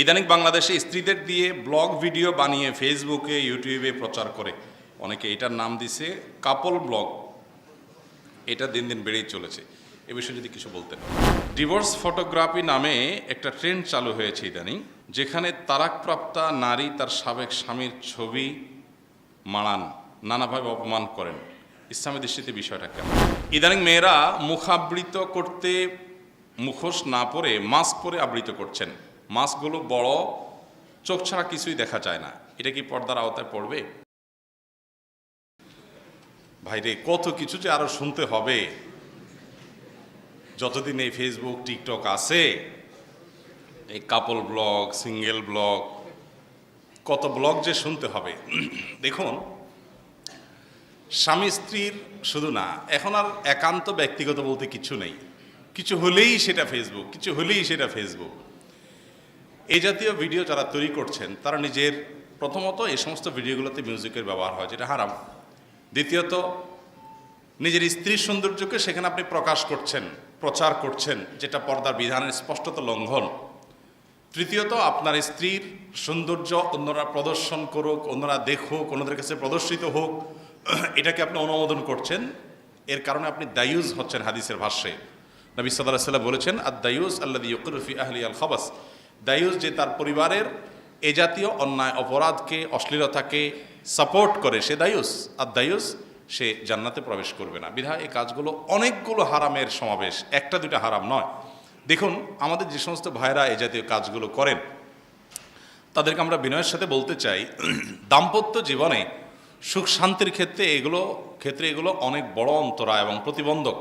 ইদানিং বাংলাদেশে স্ত্রীদের দিয়ে ব্লগ ভিডিও বানিয়ে ফেসবুকে, ইউটিউবে প্রচার করে। অনেকে এটার নাম দিছে কাপল ব্লগ। এটা দিন দিন বেড়েই চলেছে। এ বিষয়ে যদি কিছু বলতেন ডিভোর্স ফটোগ্রাফি নামে একটা ট্রেন্ড চালু হয়েছে ইদানিং, যেখানে তারাকপ্রাপ্তা নারী তার সাবেক স্বামীর ছবি মাড়ান নানাভাবে অপমান করেন। ইসলামী দৃষ্টিতে বিষয়টা কেমন? ইদানিং মেয়েরা মুখাবৃত করতে মুখোশ না পরে মাস্ক পরে আবৃত করছেন। মাস্কগুলো বড়, চোখ ছাড়া কিছুই দেখা যায় না। এটা কি পর্দার আওতায় পড়বে? ভাইরে কত কিছু যে আরও শুনতে হবে। যতদিন এই ফেসবুক টিকটক আছে, এই কাপল ব্লগ সিঙ্গেল ব্লগ কত ব্লগ যে শুনতে হবে। দেখুন স্বামী স্ত্রীর শুধু না, এখন আর একান্ত ব্যক্তিগত বলতে কিছু নেই। কিছু হলেই সেটা ফেসবুক কিছু হলেই সেটা ফেসবুক এই জাতীয় ভিডিও যারা তৈরি করছেন, তারা নিজের প্রথমত এই সমস্ত ভিডিওগুলোতে মিউজিকের ব্যবহার হয়, যেটা হারাম। দ্বিতীয়ত, নিজের স্ত্রীর সৌন্দর্যকে সেখানে আপনি প্রকাশ করছেন, প্রচার করছেন, যেটা পর্দার বিধানের স্পষ্টত লঙ্ঘন। তৃতীয়ত, আপনার স্ত্রীর সৌন্দর্য অন্যরা প্রদর্শন করুক, অন্যরা দেখুক, অন্যদের কাছে প্রদর্শিত হোক এটাকে আপনি অনুমোদন করছেন, এর কারণে আপনি দায়ুজ হচ্ছেন হাদিসের ভাষ্যে। নবী সাল্লাহ সাল্লাম বলেছেন আর দায়ুজ আল্লাহ ইয়কুরফি আহলি আল খাবাস দায়ুজ যে তার পরিবারের এ জাতীয় অন্যায় অপরাধকে, অশ্লীলতাকে সাপোর্ট করে, সে দায়ুস আর দায়ুস সে জান্নাতে প্রবেশ করবে না। বিধায় এই কাজগুলো অনেকগুলো হারামের সমাবেশ, একটা দুইটা হারাম নয়। দেখুন, আমাদের যে সমস্ত ভাইরা এ জাতীয় কাজগুলো করেন, তাদেরকে আমরা বিনয়ের সাথে বলতে চাই, দাম্পত্য জীবনে সুখ শান্তির ক্ষেত্রে এগুলো ক্ষেত্রে এগুলো অনেক বড় অন্তরা এবং প্রতিবন্ধক।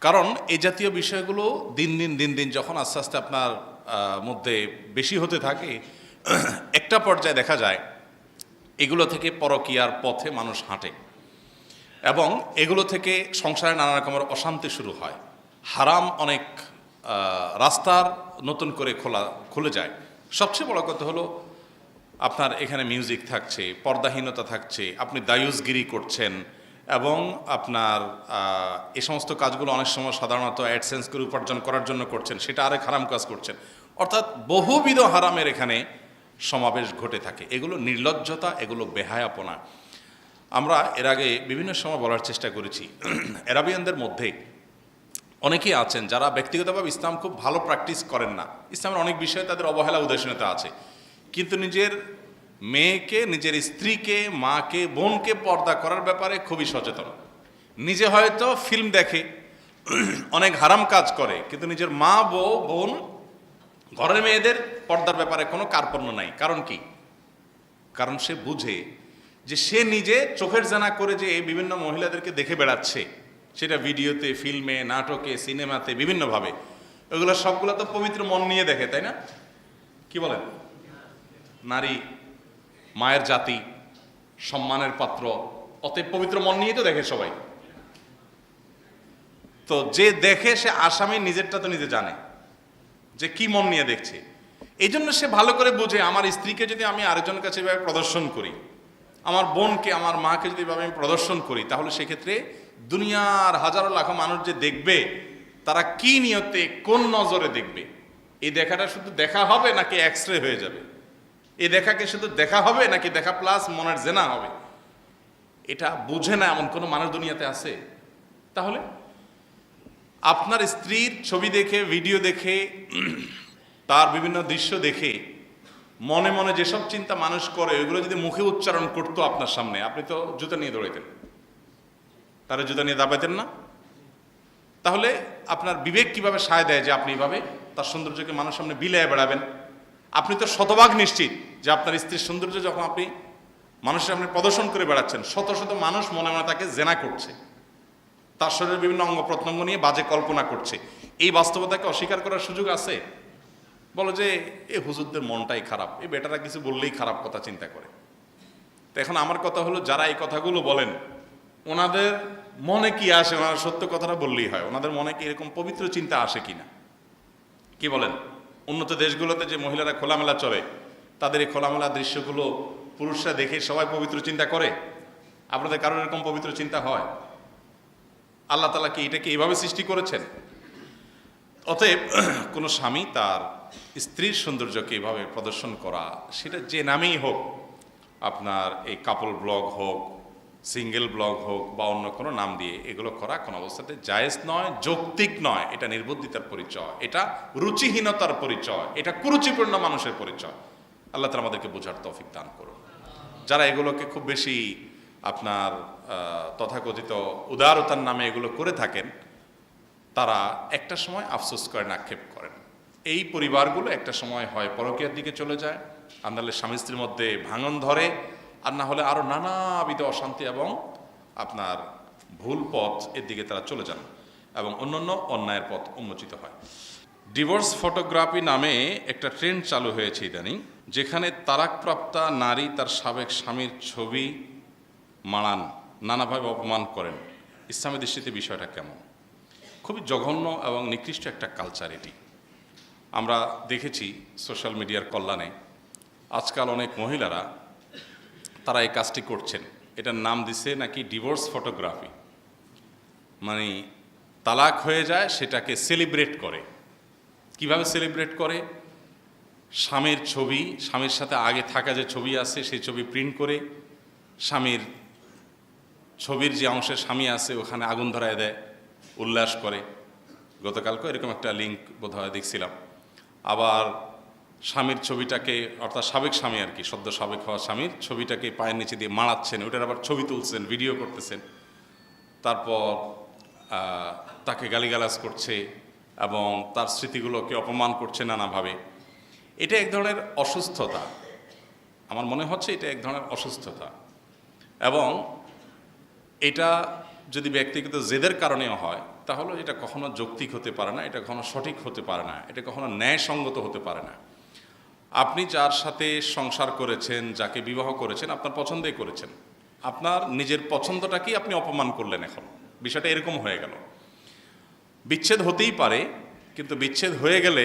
কারণ এই জাতীয় বিষয়গুলো দিন দিন দিন দিন যখন আস্তে আস্তে আপনার মধ্যে বেশি হতে থাকে, একটা পর্যায়ে দেখা যায়, এগুলো থেকে পরকীয়ার পথে মানুষ হাঁটে এবং এগুলো থেকে সংসারে নানা রকমের অশান্তি শুরু হয়। হারাম অনেক রাস্তার নতুন করে খোলা, খুলে যায়। সবচেয়ে বড় কথা হলো আপনার এখানে মিউজিক থাকছে, পর্দাহীনতা থাকছে, আপনি দায়ুসগিরি করছেন এবং আপনার এ সমস্ত কাজগুলো অনেক সময় সাধারণত অ্যাডসেন্স করে উপার্জন করার জন্য করছেন, সেটা আরেক হারাম কাজ করছেন। অর্থাৎ বহুবিধ হারামের এখানে সমাবেশ ঘটে থাকে। এগুলো নির্লজ্জতা, এগুলো বেহায়াপনা। আমরা এর আগে বিভিন্ন সময় বলার চেষ্টা করেছি। এরাবিয়ানদের মধ্যে অনেকেই আছেন যারা ব্যক্তিগতভাবে ইসলাম খুব ভালো প্র্যাকটিস করেন না। ইসলামের অনেক বিষয়ে তাদের অবহেলা, উদাসীনতা আছে। কিন্তু নিজের মেয়েকে, নিজের স্ত্রীকে, মাকে, বোনকে পর্দা করার ব্যাপারে খুবই সচেতন। নিজে হয়তো ফিল্ম দেখে, অনেক হারাম কাজ করে, কিন্তু নিজের মা, বউ, বোন, ঘরের মেয়েদের পর্দার ব্যাপারে কোনো কার্পণ্য নাই। কারণ কি? কারণ সে বুঝে যে সে নিজে চোখের জানা করে যে বিভিন্ন মহিলাদেরকে দেখে বেড়াচ্ছে। সেটা ভিডিওতে ফিল্মে নাটকে সিনেমাতে বিভিন্নভাবে ওগুলো সবগুলো তো পবিত্র মন নিয়ে দেখে, তাই না? কি বলেন? নারী, মায়ের জাতি, সম্মানের পাত্র, অতএব পবিত্র মন নিয়েই তো দেখে সবাই। তো যে দেখে সে আসামি নিজেরটা তো নিজে জানে যে কি মন নিয়ে দেখছে। এই জন্য সে ভালো করে বোঝে আমার স্ত্রীকে যদি আমি আরেকজনের কাছে এভাবে প্রদর্শন করি, আমার বোনকে, আমার মাকে যদি এভাবে আমি প্রদর্শন করি, তাহলে সেক্ষেত্রে দুনিয়ার হাজারো লাখো মানুষ যে দেখবে, তারা কি নিয়তে কোন নজরে দেখবে? এই দেখাটা শুধু দেখা হবে নাকি এক্স রে হয়ে যাবে? এই দেখাকে শুধু দেখা হবে নাকি দেখা প্লাস মনের জেনা হবে? এটা বুঝে না এমন কোনো মানুষ দুনিয়াতে আছে? তাহলে আপনার স্ত্রীর ছবি দেখে ভিডিও দেখে, তার বিভিন্ন দৃশ্য দেখে, মনে মনে যেসব চিন্তা মানুষ করে, ওইগুলো যদি মুখে উচ্চারণ করতো আপনার সামনে, আপনি তো জুতা নিয়ে দৌড়াইতেন। তারা জুতা নিয়ে দাবাইতেন না। তাহলে আপনার বিবেক কীভাবে সায় দেয় যে আপনি এইভাবে তার সৌন্দর্যকে মানুষ সামনে বিলায় বেড়াবেন? আপনি তো শতভাগ নিশ্চিত যে আপনার স্ত্রীর সৌন্দর্য যখন আপনি মানুষের সামনে প্রদর্শন করে বেড়াচ্ছেন, শত শত মানুষ মনে মনে তাকে জেনা করছে। তার শরীরের বিভিন্ন অঙ্গ প্রত্যঙ্গ নিয়ে বাজে কল্পনা করছে। এই বাস্তবতাকে অস্বীকার করার সুযোগ আছে? বলো যে, এ হুজুরদের মনটাই খারাপ। এই বেটারা কিছু বললেই খারাপ কথা চিন্তা করে। তো এখন আমার কথা হলো, যারা এই কথাগুলো বলেন, ওনাদের মনে কি আসে? ওনারা সত্য কথাটা বললেই হয়। ওনাদের মনে কি এরকম পবিত্র চিন্তা আসে কিনা? কি বলেন? উন্নত দেশগুলোতে যে মহিলারা খোলামেলা চলে, তাদের এই খোলামেলা দৃশ্যগুলো পুরুষরা দেখে সবাই পবিত্র চিন্তা করে। আপনাদের কারোর এরকম পবিত্র চিন্তা হয়? আল্লাহ তালা কি এটাকে এইভাবে সৃষ্টি করেছেন? অতএব কোনো স্বামী তার স্ত্রীর সৌন্দর্যকে এভাবে প্রদর্শন করা, সেটা যে নামেই হোক, আপনার এই কাপল ব্লগ হোক সিঙ্গেল ব্লগ হোক বা অন্য কোনো নাম দিয়ে এগুলো করা কোনো অবস্থাতে জায়েজ নয়, যৌক্তিক নয়। এটা নির্বুদ্ধিতার পরিচয়, এটা রুচিহীনতার পরিচয়, এটা কুরুচিপূর্ণ মানুষের পরিচয়। আল্লাহ তালা আমাদেরকে বোঝার তৌফিক দান করুন। যারা এগুলোকে খুব বেশি আপনার তথাকথিত উদারতার নামে এগুলো করে থাকেন, তারা একটা সময় আফসোস করেন, আক্ষেপ করেন। এই পরিবারগুলো একটা সময় হয় পরকীয়ার দিকে চলে যায় নাহলে স্বামী স্ত্রীর মধ্যে ভাঙন ধরে আর না হলে আরও নানাবিধ অশান্তি এবং আপনার ভুল পথ এর দিকে তারা চলে যান এবং অন্যান্য অন্যায়ের পথ উন্মোচিত হয়। ডিভোর্স ফটোগ্রাফি নামে একটা ট্রেন্ড চালু হয়েছে ইদানিং, যেখানে তারাকপ্রাপ্তা নারী তার সাবেক স্বামীর ছবি মাড়ান নানাভাবে অপমান করেন। ইসলামী দৃষ্টিতে বিষয়টা কেমন? খুবই জঘন্য এবং নিকৃষ্ট একটা কালচার এটি। আমরা দেখেছি সোশ্যাল মিডিয়ার কল্যাণে। আজকাল অনেক মহিলারা তারা এই কাজটি করছেন। এটার নাম দিছে নাকি ডিভোর্স ফটোগ্রাফি মানে তালাক হয়ে যায়, সেটাকে সেলিব্রেট করে। কীভাবে সেলিব্রেট করে? স্বামীর ছবি, স্বামীর সাথে আগে থাকা যে ছবি আছে, সেই ছবি প্রিন্ট করে স্বামীর ছবির যে অংশে স্বামী আছে, ওখানে আগুন ধরায় দেয়, উল্লাস করে। গতকালকে এরকম একটা লিঙ্ক বোধহয় দেখছিলাম। আবার স্বামীর ছবিটাকে, অর্থাৎ সাবেক স্বামী আর কি, সদ্য সাবেক হওয়া স্বামীর ছবিটাকে পায়ের নিচে দিয়ে মারাচ্ছেন ওইটার আবার ছবি তুলছেন, ভিডিও করতেছেন। তারপর তাকে গালিগালাজ করছে এবং তার স্মৃতিগুলোকে অপমান করছে নানাভাবে। এটা এক ধরনের অসুস্থতা। আমার মনে হচ্ছে এটা এক ধরনের অসুস্থতা। এবং এটা যদি ব্যক্তিগত জেদের কারণেও হয়, তাহলে এটা কখনো যৌক্তিক হতে পারে না, এটা কখনো সঠিক হতে পারে না, এটা কখনো ন্যায়সঙ্গত হতে পারে না। আপনি যার সাথে সংসার করেছেন, যাকে বিবাহ করেছেন, আপনার পছন্দই করেছেন। আপনার নিজের পছন্দটাকেই আপনি অপমান করলেন এখন। বিষয়টা এরকম হয়ে গেল। বিচ্ছেদ হতেই পারে, কিন্তু বিচ্ছেদ হয়ে গেলে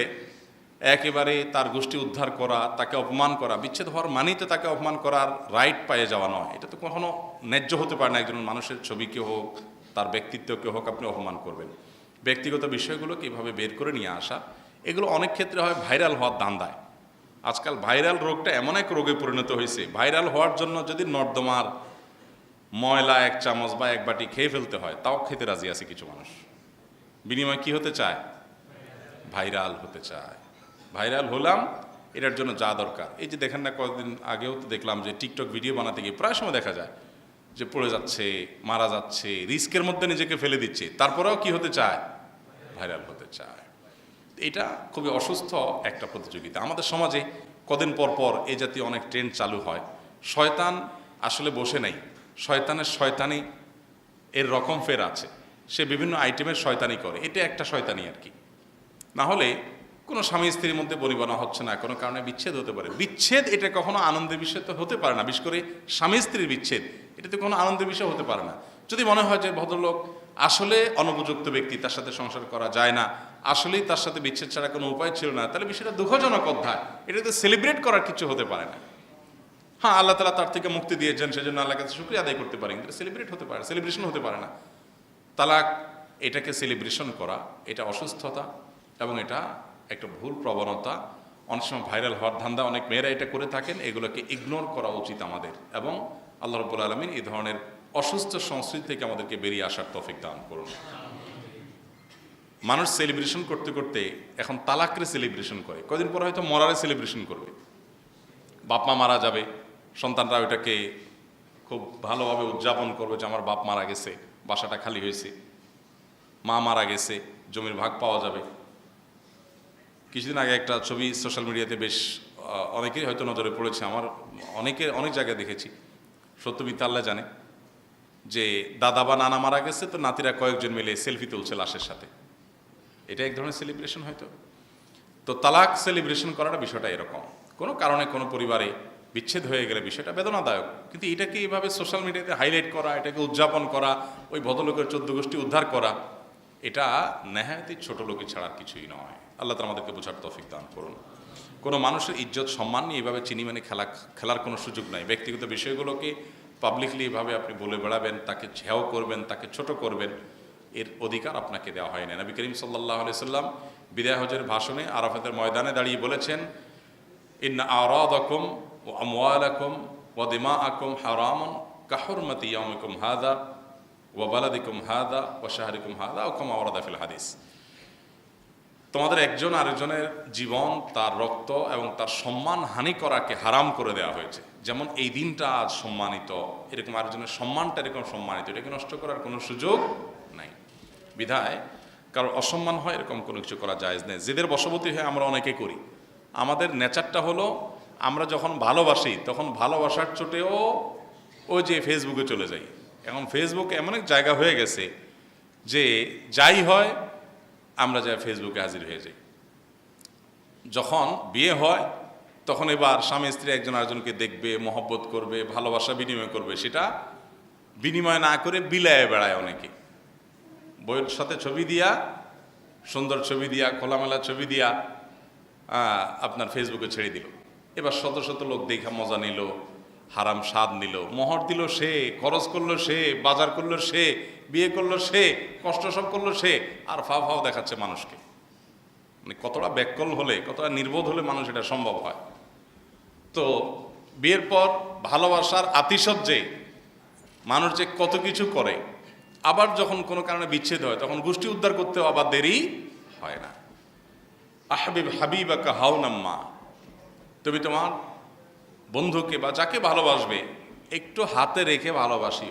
একেবারে তার গোষ্ঠী উদ্ধার করা, তাকে অপমান করা, বিচ্ছেদ হওয়ার মানেই তো তাকে অপমান করার রাইট পায়ে যাওয়া নয়। এটা তো কখনো ন্যায্য হতে পারে না একজন মানুষের ছবিকে হোক, তার ব্যক্তিত্বকে হোক আপনি অপমান করবেন। ব্যক্তিগত বিষয়গুলোকে কীভাবে বের করে নিয়ে আসা, এগুলো অনেক ক্ষেত্রে হয় ভাইরাল হওয়ার দান্দায়। আজকাল ভাইরাল রোগটা এমন এক রোগে পরিণত হয়েছে। ভাইরাল হওয়ার জন্য যদি নর্দমার ময়লা এক চামচ বা এক বাটি খেয়ে ফেলতে হয়, তাও খেতে রাজি আছে কিছু মানুষ। বিনিময় কি হতে চায়? ভাইরাল হতে চায়। ভাইরাল হলাম, এটার জন্য যা দরকার। এই যে দেখেন না, কয়েকদিন আগেও তো দেখলাম যে টিকটক ভিডিও বানাতে গিয়ে প্রায় সময় দেখা যায় যে পড়ে যাচ্ছে, মারা যাচ্ছে, রিস্কের মধ্যে নিজেকে ফেলে দিচ্ছে। তারপরেও কি হতে চায়? ভাইরাল হতে চায়। এটা খুবই অসুস্থ একটা প্রতিযোগিতা। আমাদের সমাজে কদিন পর পর এ জাতীয় অনেক ট্রেন্ড চালু হয়। শয়তান আসলে বসে নেই। শয়তানের শয়তানি এর রকম ফের আছে। সে বিভিন্ন আইটেমের শয়তানি করে। এটা একটা শয়তানি আর কি। না হলে কোনো স্বামী স্ত্রীর মধ্যে পরিবনা হচ্ছে না, কোনো কারণে বিচ্ছেদ হতে পারে। বিচ্ছেদ এটা কখনো আনন্দের বিষয় তো হতে পারে না। বিশেষ করে স্বামী স্ত্রীর বিচ্ছেদ, এটা তো কোনো আনন্দের বিষয় হতে পারে না। যদি মনে হয় যে ভদ্রলোক আসলে অনুপযুক্ত ব্যক্তি, তার সাথে সংসার করা যায় না, আসলেই তার সাথে বিচ্ছেদ ছাড়া কোনো উপায় ছিল না, তাহলে বিষয়টা দুঃখজনক অধ্যায়। এটা তো সেলিব্রেট করার কিছু হতে পারে না। হ্যাঁ আল্লাহ তালা তার থেকে মুক্তি দিয়েছেন, সেজন্য আল্লাহ কাছে শুক্রিয়া আদায় করতে পারেন কিন্তু সেলিব্রেট হতে পারে সেলিব্রেশন হতে পারে না। তালাক, এটাকে সেলিব্রেশন করা, এটা অসুস্থতা এবং এটা একটা ভুল প্রবণতা। অনেক সময় ভাইরাল হওয়ার ধান্দা অনেক মেয়েরা এটা করে থাকেন, এগুলোকে ইগনোর করা উচিত আমাদের। এবং আল্লাহ রব্বুল আলমিন এই ধরনের অসুস্থ সংস্কৃতি থেকে আমাদেরকে বেরিয়ে আসার তফিক দান করুন। মানুষ সেলিব্রেশন করতে করতে এখন তালাকরে সেলিব্রেশন করে। কদিন পর হয়তো মরারে সেলিব্রেশন করবে। বাপ মা মারা যাবে, সন্তানরা ওইটাকে খুব ভালোভাবে উদযাপন করবে যে, আমার বাপ মারা গেছে, বাসাটা খালি হয়েছে। মা মারা গেছে, জমির ভাগ পাওয়া যাবে। কিছুদিন আগে একটা ছবি সোশ্যাল মিডিয়াতে বেশ অনেকেই হয়তো নজরে পড়েছে। আমার অনেকে, অনেক জায়গায় দেখেছি। সত্যবিদ্যা আল্লাহ জানে। যে দাদা বা নানা মারা গেছে, তো নাতিরা কয়েকজন মিলে সেলফি তুলছে লাশের সাথে। এটা এক ধরনের সেলিব্রেশন হয়তো। তো তালাক সেলিব্রেশন করাটা বিষয়টা এরকম। কোনো কারণে কোনো পরিবারে বিচ্ছেদ হয়ে গেলে বিষয়টা বেদনাদায়ক। কিন্তু এটাকে এইভাবে সোশ্যাল মিডিয়াতে হাইলাইট করা, এটাকে উদযাপন করা, ওই ভদ্রলোকের চোদ্দ গোষ্ঠী উদ্ধার করা, এটা নেহায়তি ছোট লোকে ছাড়ার কিছুই নয়। আল্লাহ তালা আমাদেরকে বোঝার তৌফিক দান করুন। কোনো মানুষের ইজ্জত, সম্মান নিয়ে এভাবে চিনি মানে খেলা, খেলার কোনো সুযোগ নাই। ব্যক্তিগত বিষয়গুলোকে পাবলিকলি এভাবে আপনি বলে বেড়াবেন, তাকে ঝেও করবেন, তাকে ছোট করবেন, এর অধিকার আপনাকে দেওয়া হয় না নবী করিম সাল্লাহ সাল্লাম বিদায় হজের ভাষণে আরাফাতের ময়দানে দাঁড়িয়ে বলেছেন ইন আরাদাকুম ও আমওয়ালাকুম ও দিমা আকুম হারামন কাহরমতি ইয়ামিকুম হাদা ও বালাদিকুম হাদা ও শাহরিকুম হাদা ও কমা ওরাদা ফিল হাদিস। তোমাদের একজন আরেকজনের জীবন, তার রক্ত এবং তার সম্মান হানি করাকে হারাম করে দেওয়া হয়েছে। যেমন এই দিনটা আজ সম্মানিত, এরকম আরেকজনের সম্মানটা এরকম সম্মানিত, এটাকে নষ্ট করার কোনো সুযোগ নাই। বিধায় কারও অসম্মান হয়, এরকম কোনো কিছু করা যায় নেই। যেদের বশবর্তী হয়ে আমরা অনেকে করি। আমাদের নেচারটা হলো, আমরা যখন ভালোবাসি, তখন ভালোবাসার চোটেও ওই যে ফেসবুকে চলে যাই। এখন ফেসবুক এমন এক জায়গা হয়ে গেছে যে যাই হয়, আমরা যাই ফেসবুকে হাজির হয়ে যাই। যখন বিয়ে হয় তখন এবার স্বামী স্ত্রী একজন আরেকজনকে দেখবে, মহব্বত করবে, ভালোবাসা বিনিময় করবে। সেটা বিনিময় না করে বিলায় বেড়ায় অনেকে। বইয়ের সাথে ছবি দিয়া, সুন্দর ছবি দিয়া, খোলামেলা ছবি দিয়া আপনার ফেসবুকে ছেড়ে দিল। এবার শত শত লোক দেখা মজা নিল, হারাম স্বাদ নিল। মোহর দিল সে, খরচ করল সে, বাজার করল সে, বিয়ে করল সে, কষ্ট সব করল সে, আর ফাও ফাও দেখাচ্ছে মানুষকে। মানে কতটা ব্যাকল হলে, কতটা নির্বোধ হলে মানুষ এটা সম্ভব হয়। তো বিয়ের পর ভালোবাসার আতিশয্যে মানুষ যে কত কিছু করে, আবার যখন কোনো কারণে বিচ্ছেদ হয়, তখন গোষ্ঠী উদ্ধার করতেও আবার দেরি হয় না। আহবিব হাবিবাকা হাউনাম্মা তুমি তোমার বন্ধুকে বা যাকে ভালোবাসবে, একটু হাতে রেখে ভালোবাসি।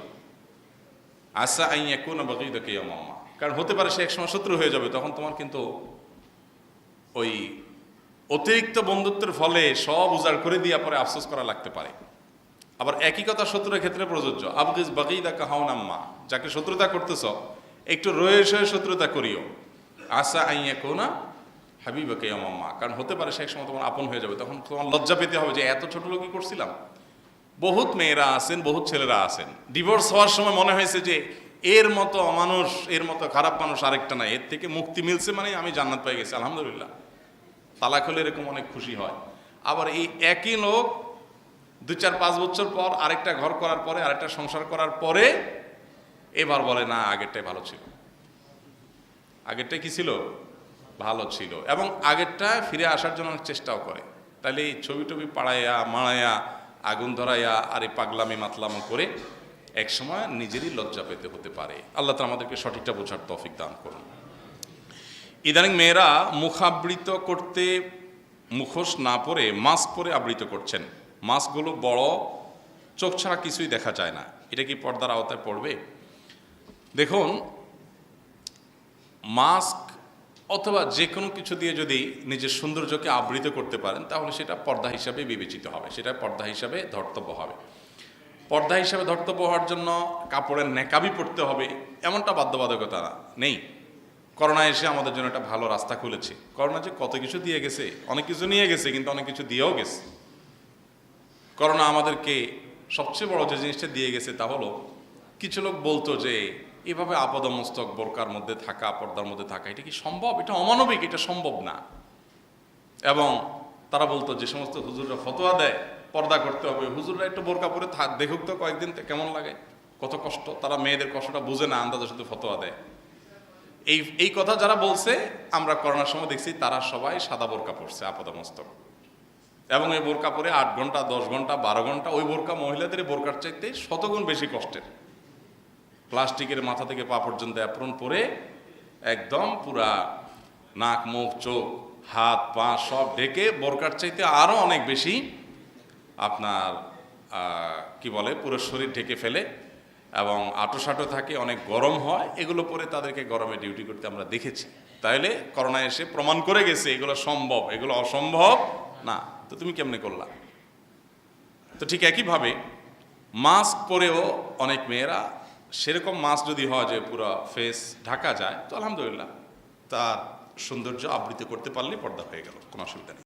আসা আইয়া কোন বাকিদাকে মাম্মা কারণ হতে পারে সে একসময় শত্রু হয়ে যাবে, তখন তোমার কিন্তু ওই অতিরিক্ত বন্ধুত্বের ফলে সব উজাড় করে দিয়ে পরে আফসোস করা লাগতে পারে। আবার একই কথা শত্রুর ক্ষেত্রে প্রযোজ্য। আবগিজ বাকিদা কাহাউন আম্মা, যাকে শত্রুতা করতেছ, একটু রয়ে সয়ে শত্রুতা করিও। আসা আইয়া কোনা হাবিবাকে আম্মা কারণ হতে পারে সে সময় তোমার আপন হয়ে যাবে, তখন তোমার লজ্জা পেতে হবে যে এত ছোট লোকই করছিলাম। বহুত মেয়েরা আছেন, বহুত ছেলেরা আছেন। ডিভোর্স হওয়ার সময় মনে হয়েছে যে এর মতো অমানুষ, এর মতো খারাপ মানুষ আরেকটা নাই। এর থেকে মুক্তি মিলছে মানে আমি জান্নাত পেয়ে গেছি, আলহামদুলিল্লাহ। তালাক হলে এরকম অনেক খুশি হয়। আবার এই একই লোক দু চার পাঁচ বছর পর আরেকটা ঘর করার পরে, আরেকটা সংসার করার পরে এবার বলে, না, আগেরটাই ভালো ছিল। আগেরটা কি ছিল? ভালো ছিল। এবং আগেরটা ফিরে আসার জন্য চেষ্টাও করে। তাহলে এই ছবি টবি পাড়াইয়া, মাড়াইয়া, আগুন ধরাইয়া, আর এই পাগলামি মাতলামো করে একসময় নিজেরই লজ্জা পেতে হতে পারে। আল্লাহ তালা আমাদেরকে সঠিকটা বোঝার তৌফিক দান করুন। ইদানিং মেয়েরা মুখাবৃত করতে মুখোশ না পরে মাস্ক পরে আবৃত করছেন। মাস্কগুলো বড়, চোখ ছাড়া কিছুই দেখা যায় না। এটা কি পর্দার আওতায় পড়বে? দেখুন, মাস্ক অথবা যে কোনো কিছু দিয়ে যদি নিজের সৌন্দর্যকে আবৃত করতে পারেন, তাহলে সেটা পর্দা হিসাবে বিবেচিত হবে। সেটা পর্দা হিসাবে ধর্তব্য হবে। পর্দা হিসাবে ধর্তব্য হওয়ার জন্য কাপড়ের নেকাবি পড়তে হবে, এমনটা বাধ্যবাধকতা নেই। করোনা এসে আমাদের জন্য একটা ভালো রাস্তা খুলেছে। করোনা যে কত কিছু দিয়ে গেছে, অনেক কিছু নিয়ে গেছে, কিন্তু অনেক কিছু দিয়েও গেছে। করোনা আমাদেরকে সবচেয়ে বড় যে জিনিসটা দিয়ে গেছে তা হলো, কিছু লোক বলতো যে, এভাবে আপদমস্তক বোরকার মধ্যে থাকা, পর্দার মধ্যে থাকা, এটা কি সম্ভব? এটা অমানবিক, এটা সম্ভব না। এবং তারা বলতো যে সমস্ত হুজুররা ফতোয়া দেয়, পর্দা করতে হবে। হুজুররা একটু বোরকা পরে থাক, দেখুক তো কয়েকদিন কেমন লাগে। কত কষ্ট, তারা মেয়েদের কষ্টটা বুঝে না, আন্দাজে শুধু ফতোয়া দেয়। এই এই কথা যারা বলছে, আমরা করোনার সময় দেখছি তারা সবাই সাদা বোরকা পরছে আপাদমস্তক। এবং এই বোরকা পরে আট ঘণ্টা, দশ ঘণ্টা, বারো ঘণ্টা, ওই বোরকা মহিলাদের বোরকার চাইতে শতগুণ বেশি কষ্টের। প্লাস্টিকের মাথা থেকে পা পর্যন্ত অ্যাপ্রন পরে একদম পুরা নাক, মুখ, চোখ, হাত, পা সব ঢেকে বোরকার চাইতে আরও অনেক বেশি আপনার কি বলে, পুরো শরীর ঢেকে ফেলে। এবং আটো সাটো থাকে, অনেক গরম হয়, এগুলো পরে তাদেরকে গরমে ডিউটি করতে আমরা দেখেছি। তাইলে করোনা এসে প্রমাণ করে গেছে, এগুলো সম্ভব, এগুলো অসম্ভব না। তো তুমি কেমনে করলা? তো ঠিক একইভাবে মাস্ক পরেও অনেক মেয়েরা, সেরকম মাস্ক যদি হয় যে পুরো ফেস ঢাকা যায়, তো আলহামদুলিল্লাহ, তার সৌন্দর্য আবৃত করতে পারলেই পর্দা হয়ে গেল, কোনো অসুবিধা নেই।